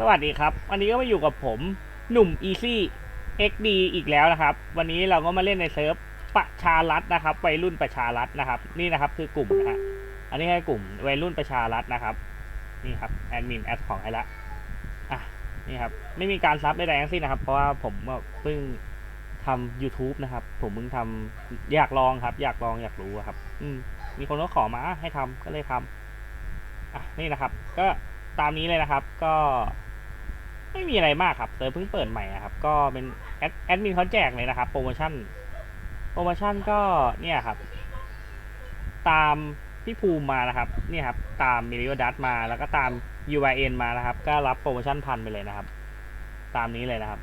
สวัสดีครับ วันนี้ก็มาอยู่กับผมหนุ่ม Easy XD อีกแล้วนะครับ วันนี้เราก็มาเล่นในเซิร์ฟประชารัฐนะครับวัยรุ่นประชารัฐนะครับ นี่นะครับคือกลุ่มนะฮะอันนี้คือกลุ่มวัยรุ่นประชารัฐนะครับ นี่ครับแอดมินแอดของให้ละอะนี่ครับไม่มีการซับใดๆทั้งสิ้นนะครับ เพราะว่าผมเพิ่งทำ YouTube นะครับ ผมเพิ่งทำอยากลองครับ อยากลองอยากรู้ครับ อืมมีคนก็ขอมาให้ทำก็เลยทำอะนี่นะครับ ก็ตามนี้เลยนะครับ ก็ ไม่มีอะไรมากครับเซิร์ฟเพิ่งเปิดใหม่อะครับ ก็เป็นแอดแอดมินเขาแจกเลยนะครับ โปรโมชั่น โปรโมชั่นก็เนี่ยครับ ตามพี่ภูมิมานะครับเนี่ยครับ ตามมิริโอดัตมา แล้วก็ตาม UIN มานะครับ ก็รับโปรโมชั่นพันไปเลยนะครับ ตามนี้เลยนะครับ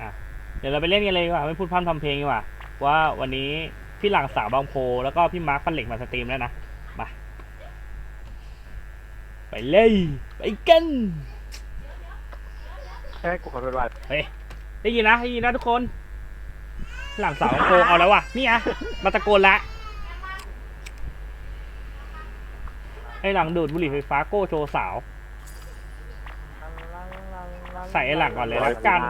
อะเดี๋ยวเราไปเล่นกันเลยดีกว่าไม่พูดพร่ำทำเพลงดีกว่า ว่าวันนี้พี่หลังสาวบางโพ แล้วก็พี่มาร์คฟันเหล็กมาสตรีมแล้วนะ มา ไปเลย ไปกัน ใช่กูขอโทษว่าเฮ้ยได้ยินนะได้ยินนะทุกคน หลังเสาโกเอาแล้วว่ะนี่ไงมาตะโกนละไอหลังดูดบุหรี่ไฟฟ้าโก้โชว์สาว ใส่ไอ้หลังก่อนเลยละกัน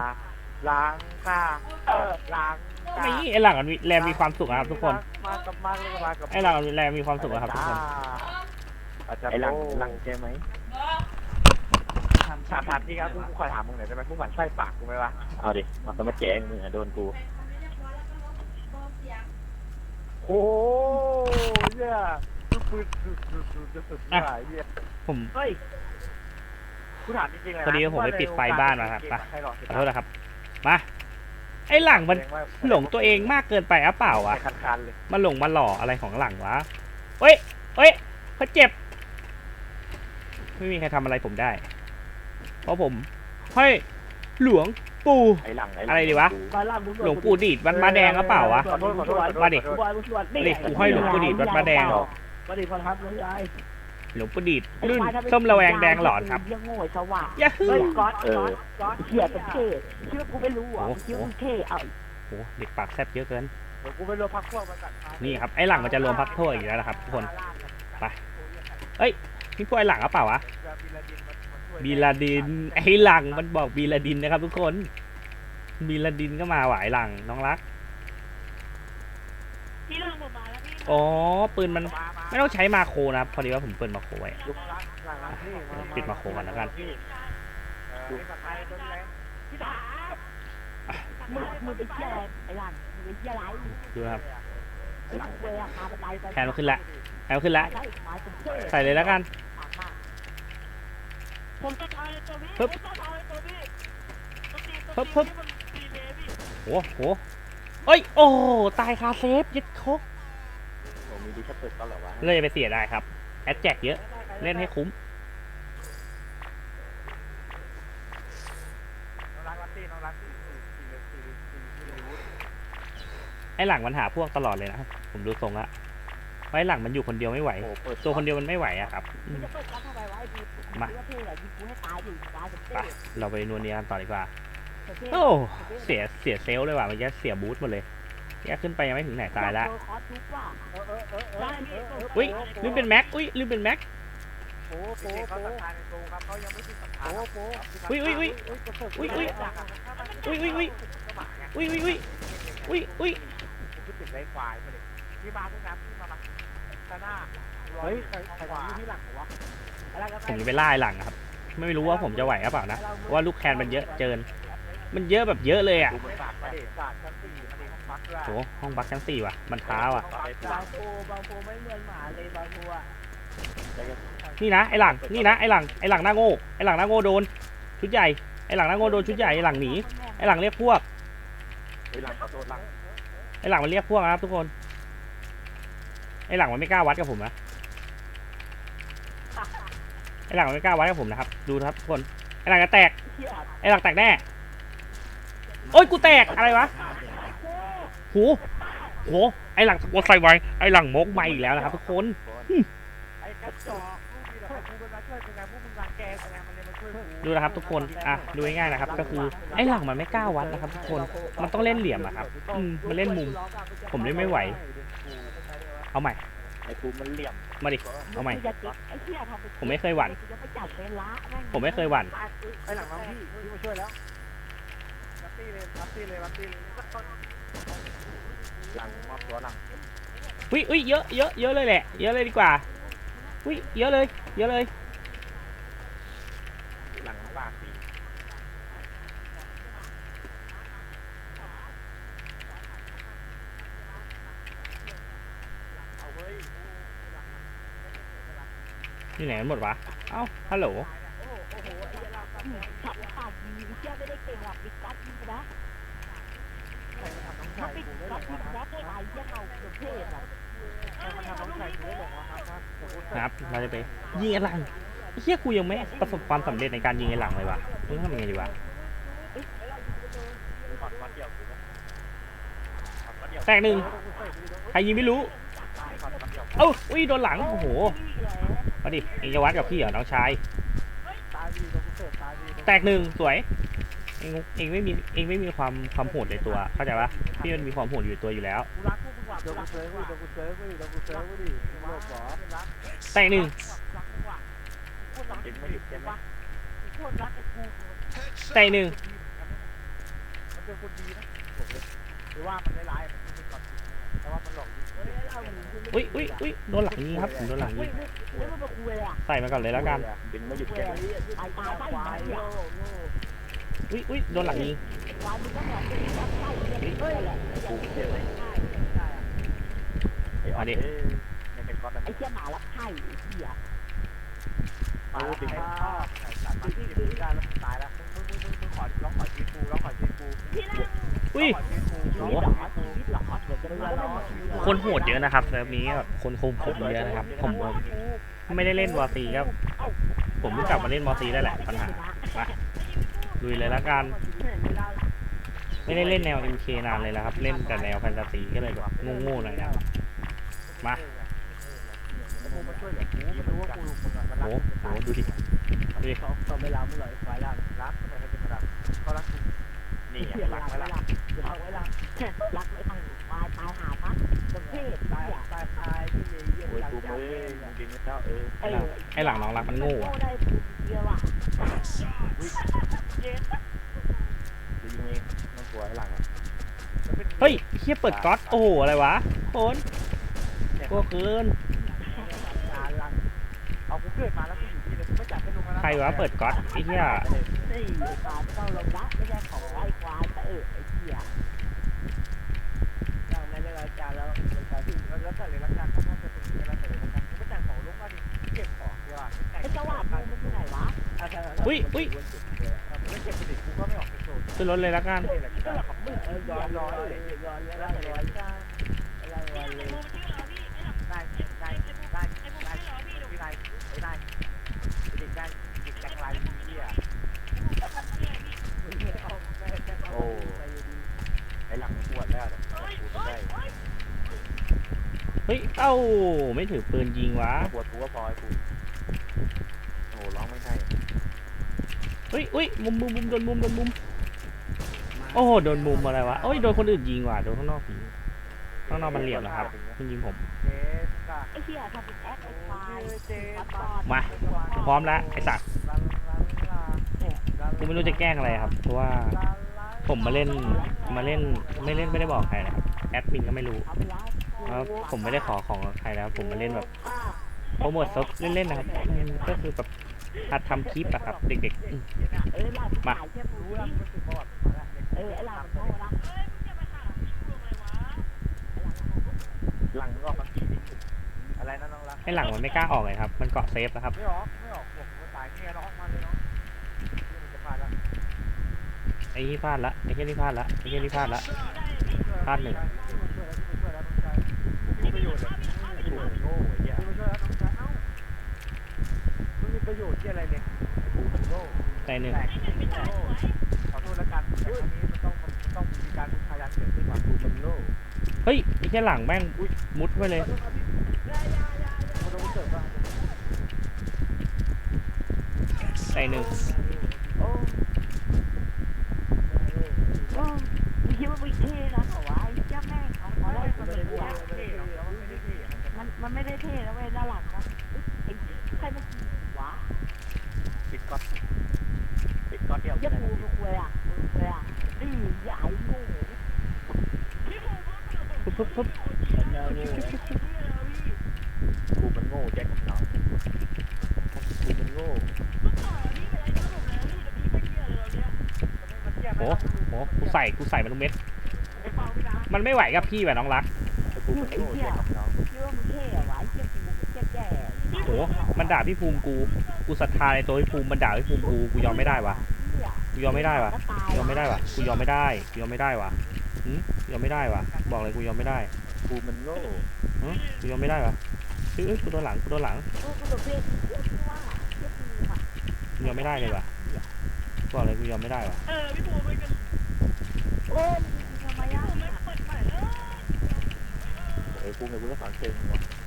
ล้างค่ะเออล้างค่ะนี่ไอหลังมันมีแรมมีความสุขนะครับทุกคนมากับมาเลยมากับไอหลังมันแรมมีความสุขนะครับทุกคนอาจารย์ไอ้หลังโหลังใช่ไหม ถามถามพี่ครับกูขอถามมึงหน่อยได้ไหมกูหมั่นไส้ปากกูไหมวะเอาดิมาสมัครแจ้งมึงอะโดนกู โอ้ยเนี่ยสุดสุดสุดสุดสุดสุดสุดเนี่ยผม เฮ้ยกูถามจริงๆเลยนะพอดีว่าผมไปปิดไฟบ้านมาครับเกไปใครหลอกขอโทษนะครับ มา ไอหลังมันหลงตัวเองมากเกินไปอะเปล่าวะ คันคันๆเลยมาหลงมาหล่ออะไรของหลังวะเฮ้ยเฮ้ยเขาเจ็บ ไม่มีใครทำอะไรผมได้เพ ราะผมเฮ้ยหลวงปู่ไอ้หลังไอ้อะไรดีวะ หลวงปู่ดีดวัดมาแดงก็เปล่าวะขอโทษขอโทษขอโทษมาดิขอโทษบอยมึงสวดเรียกกูห้อยหลวงปู่ดีดวัดมาแดงมาดิพรครับน้องชายหลวงปู่ดีดรุ่นส้มระแวงแดงหลอนครับเยี่ยงโง่สว่างยาฮูเฮ้ยก๊อตก๊อตก๊อตเหี้ยเป็นเท่เชื่อกูไม่รู้อะเชื่อมึงเท่เอาโอ้โหเด็กปากแซบเยอะเกินเดี๋ยวกูไปรวมพักพวกมาจัดมานี่ครับไอหลังมันจะรวมพักโทษอีกแล้วนะครับทุกคนไปเอ้ยนี่พวกไอหลังหรือเปล่าวะ บีลาดิน ไอหลังมันบอกบีลาดินนะครับทุกคน บีลาดินก็มาหวายหลังน้องรัก พี่ลงมาแล้วพี่อ๋อ ปืนมันไม่ต้องใช้มาโครนะครับพอดีว่าผมเปิดมาโครไว้ลุกรักหลังรักพี่ปิดมาโครก่อนแล้วกันดูผัดไทยต้นแรงพี่ถามึงมึงเป็นเหี้ยอะไรไอ้หลังมึงเป็นเหี้ยอะไรดูนะครับ ไอ้หลังเวลาพาไปไล่ไปแทนมันขึ้นละแทนมันขึ้นละใช่มาเป็นเท่ใส่เลยแล้วกัน ผมจะทายตัวพี่ปึ๊บผมจะทายตัวพี่ปึ๊บปึ๊บโอ้โหเอ้ย โอ้ ตายคาเซฟยึดคกผมมีดิชัตเตอร์ก็เหรอวะเลยไปเสียได้ครับ แอดแจกเยอะ เล่นให้คุ้มน้องรักรักพี่น้องรักพี่สี่สี่สี่สี่สี่วุฒิไอหลังมันหาพวกตลอดเลยนะ ผมดูทรงละ ไว้หลังมันอยู่คนเดียวไม่ไหว โอ้เปิดตัวคนเดียวมันไม่ไหวอะครับอืมึงมจะเปิดก๊อตทำไมวะไอ้พี่มา ว่าเท่อะยิงกูให้ตายดิตายเป็นไปเท่เราไปนวลเนียกันต่อดีกว่าเท่โอ้เสียเสียเซลลเลยว่ะมันจะเสียบูทหมดเลยแยกขึ้นไปยังไม่ถึงไหนตายละเจอคอร์สทุกว่ะเออเออเออเออได้พี่อุ้ยลืมเป็นแม็ก อุ้ยลืมเป็นแม็ก โอ้โหเขาสัมภาษณ์ในโรงครับเขายังไม่ถึงสัมภาษณ์โอ้โหอุ้ยอุ้ยอุ้ยอุ้ยอุ้ยอุ้ยอุ้ยอุ้ยอุ้ยอุ้ยอุ้ยอุ้ยอุ้ยผมก็ติดไรควายมาเลยพี่มาด้วยนะพี่มามาชนะ เฮ้ยใครใครทำที่หลังวะอะไรก็ผมจะไปล่าไอ้หลังอะครับ ไม่รู้ว่าผมจะไหวหรือเปล่านะเพราะว่าลูกแคนมันเยอะเกิน มันเยอะแบบเยอะเลยอะดูมันฝากมาเด็ฝากชั้นสี่มาเด็ห้องพักด้วยโหห้องบักชั้นสี่ว่ะ มันท้าว่ะบางโพบางโพไม่เหมือนหมาเลยบางโพอะนี่นะไอหลังนี่นะไอหลังไอหลังหน้าโง่ไอหลังหน้าโง่โดน ชุดใหญ่ไอหลังหน้าโง่โดนชุดใหญ่ไอหลังหนีไอหลังเรียกพวกไอ้หลังขอโทษหลังไอหลังมันเรียกพวกนะครับทุกคน ไอหลังมันไม่กล้าวัดกับผมนะไอหลังมันไม่กล้าวัดกับผมนะครับ ดูนะครับทุกคนไอหลังจะแตกไอหลังแตกแน่โอ้ยกูแตกอะไรวะโหโหไอหลังกนใส่ไว้ไอหลังมกมาอีกแล้วนะครับทุกคนไอกระจอกดูนะครับทุกคนอะดูง่ายๆนะครับ ก็คือไอหลังมันไม่กล้าวัดนะครับ ทุกคนมันต้องเล่นเหลี่ยมอะครับอืมมันเล่นมุม ผมเล่นไม่ไหว เอาใหม่ ไอ้ภูมิมันเหลี่ยมมาดิ เอาใหม่งจะติดไอ้เหี้ยทำเป็นผมไม่เคยหวั่นกูจะไม่จับเป็นละแม่งผมไม่เคยหวั่น ไอ้หลังน้องพี่พี่มาช่วยแล้วรับตี้เลยรับตี้เลยรับตี้เลยหลังมอบตัวหลังอุ้ยอุ้ยเยอะเยอะเยอะเลยแหละ เยอะเลยดีกว่าอุ้ยเยอะเลย เยอะเลย หลังปากสี เอาเว้ย อยู่ไหนกันหมดวะ เอ้า ฮัลโหลโอ้โหไอ้เราอืมขับปากดีไอ้เหี้ยไม่ได้เก่งหรอกบิ๊กกัสยิงนะใครมาทำน้องถ้าชายบิ๊กกูไม่หลกัสยิงนะได้ไอ้เหี้ยเอาเกือบเทศอะครมาทำน้องชายกูไม่หลงนะครับเราจะไปยิงไอ้หลังเฮียกูยังไม่ประสบความสำเร็จในการยิงไอ้หลังเลยวะมึงทำยังไงดีวะถอดมาเดี่ยวะแตกหนึ่งใครยิงไม่รู้ เอ้าอุ้ยโดนหลัง โอ้โห มาดิเองจะวัดกับพี่เหรอน้องชาย ตายดีโดนกูเสิร์ฟตายดีแตกหนึ่งสวย เองเองไม่มีเองไม่มีความความโหดในตัว เข้าใจปะพี่มันมีความโหดอยู่ในตัวอยู่แล้ว กูรักพวกมึงว่ะโดนกูเซิร์ฟโดนกูเซิร์ฟโดนกูเซิร์ฟดิมึงโลภเหรอรักแตกหนึ่งรักมึงว่ะคนรักเองไม่หยุดใช่ไหมคนรักไอ้กูแตกหนึ่งมันเป็นคนดีนะหรือว่ามันร้ายๆ อกดีอุ้ยอุ้ยอุ้ยโดนหลังยิงครับผมโดนหลังยิงแล้วมันมาคุยอะใส่มาก่อนเลยแล้วกันดึงไม่หยุดใช่ไหมตายตายตายตายอะอุ้ยอุ้ยโดนหลังยิงวายมึงก็เหมือนเป็นกัสไส้เนี่ยเฮ้ยแหละกูเสียเลยไอ้ออดเอ้ยไม่เป็นก้อนแบบไอ้เหี้ยหมารับไข่ไอ้เหี้ยปาดึงให้ชอบจัดมาที่มึงได้แล้วตายแล้วมึงมึงมึงมึงขอร้องขอชีกูร้องขอชีกูอุ้ยขอชีกู โหคนโหดเยอะนะครับเซิร์ฟนี้แบบคนคุมผมเยอะนะครับ ผมไม่ได้เล่นวอซีครับผมเพิ่งกลับมาเล่นวอซีได้แหละปัญหามาลุยเลยล้วกัน ไม่ได้เล่นแนว MK นานเลยแล้วครับ เล่นแต่แนวแฟนตาซีก็เลยแบบง่ๆหน่อยนะครับมากูมาช่วยเหลือกูมันรู้ว่ากูมึงอะมันรัโอ้โหดูดิดูดิ นี่เสียรักไว้ไม่ะรักรักไม่รักรักไหม่ทันตายตายหาพักประเภทตายตายตายที่เยี่ยมโอ้ยจังภูมิจังเอ้เลยยดึงแล้วเออไอหลังน้องรักมันโง่อะได้บุญเยอะว่ะดึงเองไม่กลัวไอหลังอะเฮ้ยเฮียเปิดก๊อตโอ้โหอะไรวะโคนกลัวเกินเอากูเกิดมาแล้วกูอยู่ที่เลยกูไม่จัดให้ลุงแล้วใครวะเปิดก๊อตไอ้เหี้ย นี่ตายต้องลงรักไม่ใช่ของไอ้ควายแต่เออไอ้เหี้ยยังไม่ได้รายการแล้วรายการที่แล้วแต่เลยละกันถ้าจะเป็นแล้วแต่เลยละกันกูไม่จัดของลุงมาดิเก็บของเดียวอะไอ้จังหวะมึงมันที่ไหนวะอุ้ยอุ้ยไม่เก็บไปดิกูก็ไม่ออกเป็นโซนขึ้นรถเลยแล้วกันนี่แหละก็ของมึงเออย้อนร้อยเลยย้อนแล้วร้อยจ้าอะไรวะเลยได้ได้ได้ได้ได้ไม่ได้ไม่ได้เด็กได้เด็กจังไรเหี้ย โอ้ไอ้หลังปวดแล้วเนี่ยกูจะได้ เฮ้ย เอ้า ไม่ถือปืนยิงวะ ปวดกูก็พอไอ้กูโอ้ร้องไม่ให้เฮ้ยอุ้ยมุมมุมมุมโดนมุมโดนมุม โอ้โห โดนมุมอะไรวะโอ้ย โดนคนอื่นยิงว่ะ โดนข้างนอกยิง ข้างนอกมันเหลี่ยมนะครับมันยิงผม เจ๊กะไอ้เหี้ยทำเป็นแอคไอ้ควายเจ๊ปัดปาตอนมา พร้อมแล้วไอ้สัตว์กูไม่รู้จะแกล้งอะไรครับ เพราะว่า ผมมาเล่น มาเล่น ไม่เล่นไม่ได้บอกใครนะครับ แอดมินก็ไม่รู้ เอาไปแล้ว แล้วผมไม่ได้ขอของใครนะครับผมมาเล่นแบบโปรโมทซบเล่นๆนะครับก็คือแบบหัดทำคลิปอะครับ เด็กๆมาหลังมันโง่ละหลังมึงออกอะไรนะน้องรักให้หลังมันไม่กล้าออกเลยครับ มันเกาะเซฟนะครับไม่ออกไม่ออกผมตายเนี่ยน้องมาเลยน้องมันจะพาแล้วไอ้นี่พลาดละไอ้เฮียนี่พลาดละไอ้เฮียนี่พลาดละพลาดหนึ่ง เลยกูโง่ไอ้เหี้ยมายแล้วน้องชายเอ้ามันมีประโยชน์ที่อะไรเนี่ยกูเป็นโง่ใจหนึ่งแต่ขอโทษนแต่ครั้งนี้มันต้องมันต้องมีการพยายามเกิดขึ้นมากูเป็นโง่เฮ้ยไอ้เหี้ยหลังแม่งมุดไว้เลยกูต้องเสิร์ฟว่าใจหนึ่ง โอ้ เออ มึงคิดว่ามึงเท่นะเหรอวะไอ้เจ้าแม่งเอาไม่ได้ได้คนไม่เดีได้ยวเท่แล้วมันไม่ได้เท่มันมันไม่ได้เท่นะเว้ยด้านหลังนะไอ้ใครมันวะปิดก๊อตปิดก๊อตเดียวเยี่ยปูกูคุยอะกูคุยอะดื้อใหญ่โง่ปุ๊บปุ๊บปุ๊บกูมันโง่แจ็คของน้องกูมันโง่โอ้โหกูใส่กูใส่มันทุกเม็ด มันไม่ไหวกับพี่ว่ะน้องรัก กูมันโง่แจ็คของน้องคิดว่ามึงเท่เหรอวะไอ้เยี่ยปูมึงแก่ๆ โอ้โห มันด่าพี่ภูมิกู กูศรัทธาในตัวพี่ภูมิมันด่าพี่ภูมิกู กูยอมไม่ได้ว่ะกูยอมไม่ได้ว่ะกูยอมไม่ได้ว่ะกูยอมไม่ได้กูยอมไม่ได้ว่ะหืมยอมไม่ได้ว่ะบอกเลยกูยอมไม่ได้กูมันโง่หึกูยอมไม่ได้ว่ะเอ้ยเอ้ยกูโดนหลังกูโดนหลังเออกูโดนเพื่อนเยี่ยปูว่าเยี่ยปูอะกูยอมไม่ได้เลยว่ะบอกเลยกูยอมไม่ได้ว่ะเออพี่ปูไปกันโอ้ยทำไมอะผมไม่เปิดใหม่เออเอ้ยกูเนี่ยกูจะสอนเชิงวะ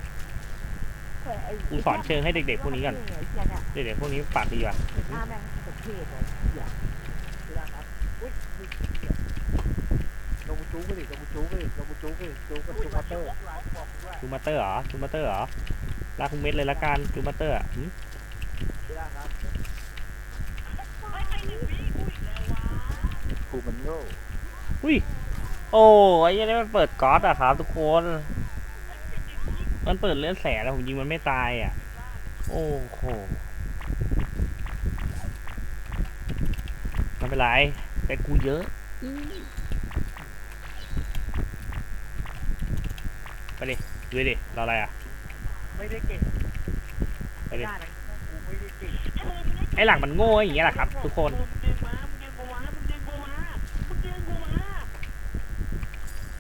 กูสอนเชิงให้เด็กๆพวกนี้ก่อนเด็กๆพวกนี้ปากดีว่ะหน้าแม่งประเทศเลยเหี้ยลงกูจู๊ไปดิลงกูจู๊ไปดิลงกูจู๊ไปดิจู๊กับจูมาเตอร์จูมาเตอร์เหรอจูมาเตอร์เหรอลากทุกเม็ดเลยละกันจูมาเตอร์อะหืมไม่ไปหนึ่งวิกูอีกแล้ววะกูมันโง่อุ้ยโอ้ยยังนี้มันเปิดก๊อตอะครับทุกคน มันเปิดเลื่อนแสงแล้วผมยิงมันไม่ตายอะ โอ้โหไม่เป็นไรแต่กูเยอะไปดิดูดิเราอะไรอะ ไม่ได้เก่งไปดิได้นะกูไม่ได้เก่งไอหลังมันโง่อย่างเงี้ยแหละครับ ทุกคนมึงดึงมามึงดึงกูมามึงดึงกูมามึงดึงกูมา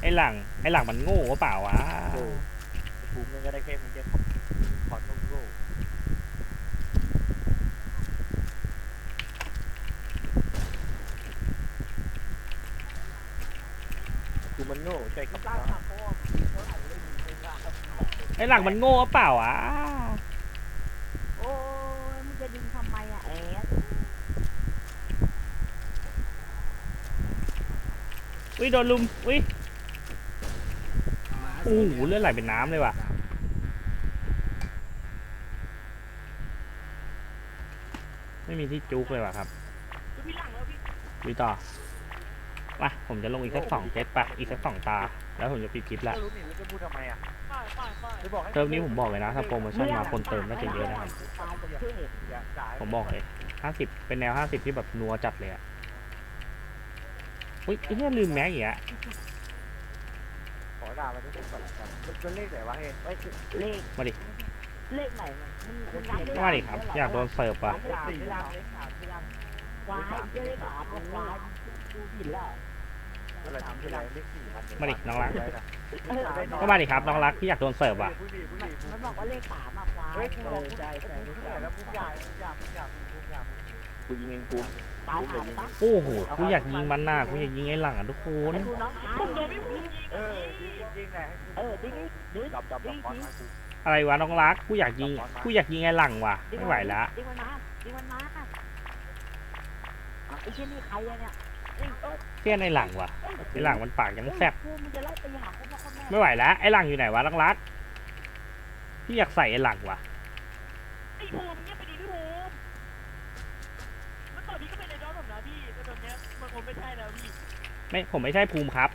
ไอหลังไอหลังมันโง่หรือเปล่าวะ โง่กูมันก็ได้แค่มึงจะขอบขอนโง่กูมันโง่ใช่ครับน้องไอหลังมันโง่หรือเปล่าวะโอ้ยมึงจะดึงทำไมอะแอดอุ้ยโดนลุมอุ้ย โอ้โหเลือดไหลเป็นน้ำเลยว่ะไม่มีที่จุกเลยว่ะครับคือพี่หลังแล้วพี่วิต่อมาผมจะลงอีกสักสองเซตไปะอีกสักสองตา แล้วผมจะปิดคลิปละรู้นี่แล้วจะพูดทำไมอะป้ายป้ายป้ายจะบอกให้เติมนี้ผมบอกเลยนะถ้าโปรโมชั่นมาคนเติมน่าจะเยอะนะครับตายประเทศอย่าจ่ายผมบอกเลยห้าสิบเป็นแนวห้าสิบที่แบบนัวจัดเลยอะอุ้ยไอ้เนี่ยลืมแม็กอีกอะ ดามันทุกคนก่อนมันเป็นเลขไหนวะเฮ้ยไว้เลขมาดิ เลขไหนมึงมึงนับเลขมาดิครับ อยากโดนเสิร์ฟว่ะ เลขสี่เลขเลขสามเลขสามวายเลขสามวายดูผิดแล้วอะไรทำไม่ได้เลขสี่มันมาดิน้องรัก ก็มาดิครับน้องรักพี่อยากโดนเสิร์ฟว่ะ มันบอกว่าเลขสามอะควายเฮ้ยกูบอกพูดใช่ใช่แล้วพูดใหญ่พูดใหญ่พูดใหญ่พูดใหญ่กูยิงเองกูตายหาตั้งโอ้โหกูอยากยิงมันหน่ะกูอยากยิงไอ้หลังอะทุกคนดูน้องชายผมโดนพี่ ยิงเออยิงแหละเออดิ้งดิ้งจับจับจับคอนมากูอะไรวะน้องรักกูอยากยิงกูอยากยิงไอ้หลังว่ะไม่ไหวละดิ้งมันมาดิ้งมันมาไอ้เช่นนี่ใครอะเนี่ยเอ้ยเอ้ยเสี้ยนไอ้หลังว่ะไอ้หลังมันปากยังแซ่บกูมึงจะไล่ไปหาพ่อพ่อแม่ไม่ไหวแล้วไอ้หลังอยู่ไหนวะน้องรักพี่อยากใส่ไอ้หลังว่ะไอ้ภูมิเนี่ยไปดีพี่ภูมิเมื่อตอนนี้ก็เป็นไอดอลผมนะพี่แต่ตอนเนี้ยมันคงไม่ใช่แล้วพี่ไม่ผมไม่ใช่ภูมิครับ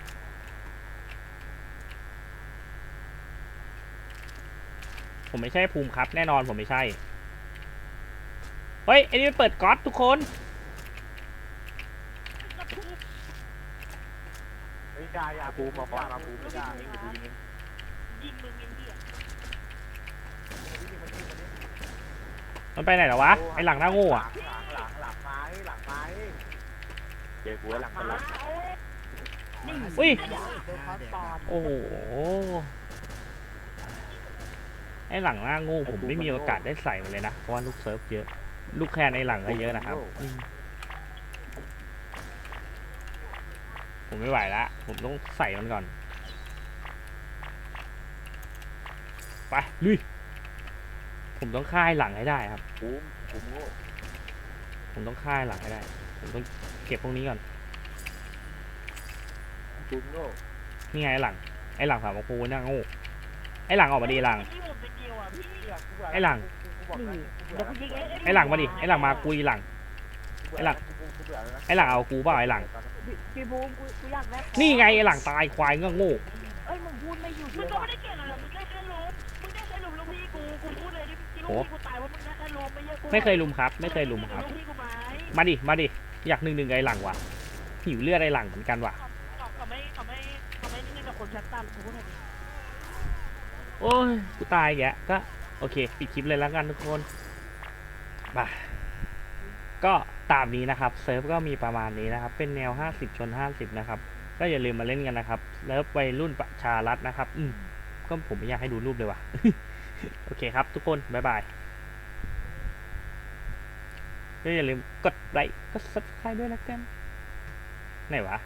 ผมไม่ใช่ภูมิครับแน่นอนผมไม่ใช่ เฮ้ยไอ้นี่มันเปิดก๊อตทุกคนกระทู้ไม่ได้อะกูมาคอนมากูไม่ได้เองกูยิงเองยิงมึงเองพี่อะมันไปไหนแล้ววะไอ้หลังหน้าโง่อะหลังหลังหลังไม้หลังไม้เจอกูหลังมาหลังนี่อุ้ยเดี๋ยวโดนเขาตอนโอ้โห ไอ้หลังหน้าโง่ผมไม่มีโอกาสได้ใส่มันเลยนะ เพราะว่าลูกเซิร์ฟเยอะ ลูกแคนในหลังก็เยอะนะครับอืมผมไม่ไหวละ ผมต้องใส่มันก่อน ไปลุย ผมต้องค่ายหลังให้ได้ครับกูกูโง่ผมต้องค่ายหลังให้ได้ ผมต้องเก็บพวกนี้ก่อนกูโง่นี่ไงไอ้หลัง ไอ้หลังสามโคูหน้าโง่ไอ้หลังออกมาดีหลัง ไอ้หลังนี่เดี๋ยวกูยิงเองไอ้หลังมาดิ ไอ้หลังมากูอีหลัง ไอ้หลัง ไอ้หลังเอากูเปล่าไอ้หลัง พี่บูมกูกูอยากได้นี่ไงไอ้หลังตายควายเงโง่เอ้ยมึงพูดไม่หยุดเลมึงยก็ว่ะไม่ได้เก่งอะไรมึงแค่แค่ล้มมึงแค่แค่ล้มลูกพี่กู กูพูดเลยที่ที่ลูกพี่กูตายว่ามึงแค่แค่ล้มไม่เยอะกูไม่เคยลุมครับ ไม่เคยลุมครับ ลูกพี่กูไหมมาดิ มาดิ อยากหนึ่งหนึ่งไอ้หลังว่ะ หิวเลือดไอ้หลังเหมือนกันว่ะ เขาเขาไม่เขาไม่เขาไม่นี่กับคนชั้นต่ำกูพูดเลยโอ้ย กูตายแกะก็ โอเค ปิดคลิปเลยแล้วกันทุกคนมาก็ตามนี้นะครับ เซิร์ฟก็มีประมาณนี้นะครับ เป็นแนว 50 ชน 50 นะครับ ก็อย่าลืมมาเล่นกันนะครับ เลิฟวัยรุ่นประชารัฐนะครับ อืมก็ผมไม่อยากให้ดูรูปเลยว่ะ โอเคครับทุกคน บ๊ายบายก็อย่าลืมกดไลค์ กด subscribe ด้วยนะกัน ไหนวะ